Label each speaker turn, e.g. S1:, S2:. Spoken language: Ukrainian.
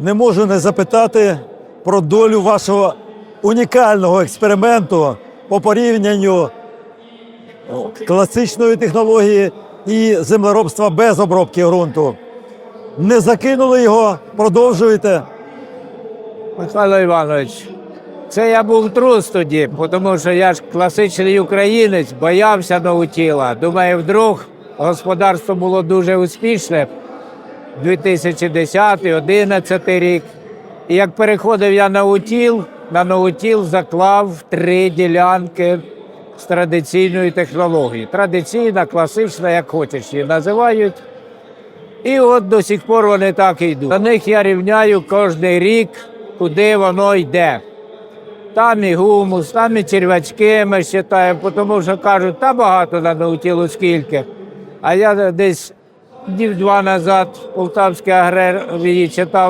S1: не можу не запитати про долю вашого унікального експерименту по порівнянню класичної технології і землеробства без обробки ґрунту. Не закинули його, продовжуєте.
S2: Михайло Іванович, це я був трус тоді, тому що я ж класичний українець, боявся наутіла. Думаю, вдруг господарство було дуже успішне 2010-2011 рік. І як переходив я на утіл, на наутіл заклав три ділянки з традиційної технології. Традиційна, класична, як хочеш її називають. І от до сих пор вони так і йдуть. На них я рівняю кожен рік, куди воно йде. Там і гумус, там і червячки ми вважаємо, тому що кажуть, та багато на наутілу скільки. А я десь днів два назад полтавський агрер аграрії читав